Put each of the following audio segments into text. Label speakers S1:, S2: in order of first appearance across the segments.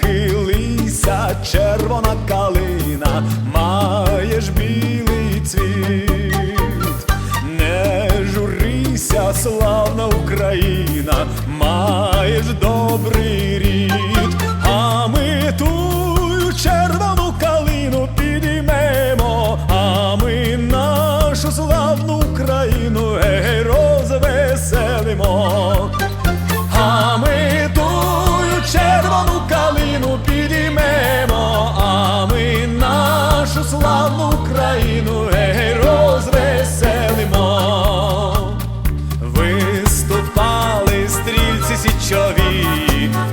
S1: хилися, червона калина, маєш білий цвіт, не журися, славна Україна, маєш добрий рід, а ми ту червону калину підіймемо, а ми нашу славну Україну е, гей, розвеселимо. чові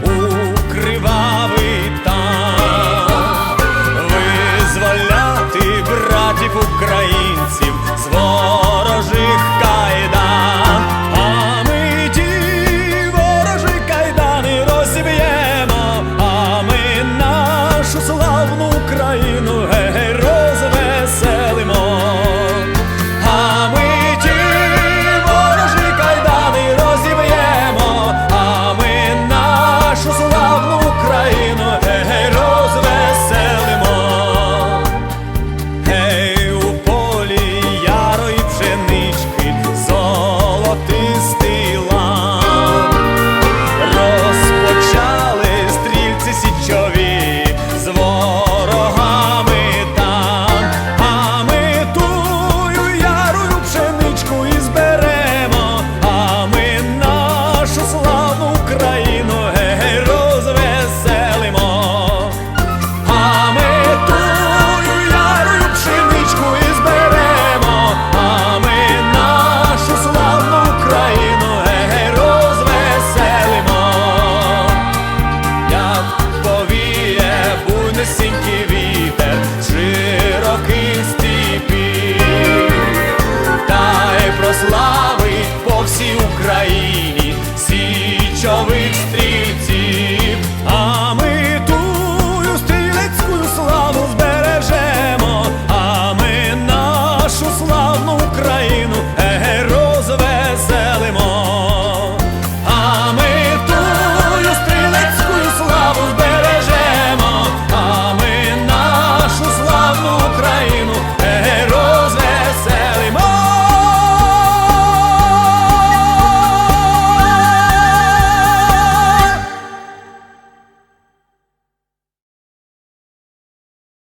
S1: укривавий там, визволяти братів українців з ворожих кайдан, а ми ті ворожі кайдани розіб'ємо, а ми нашу славну Україну.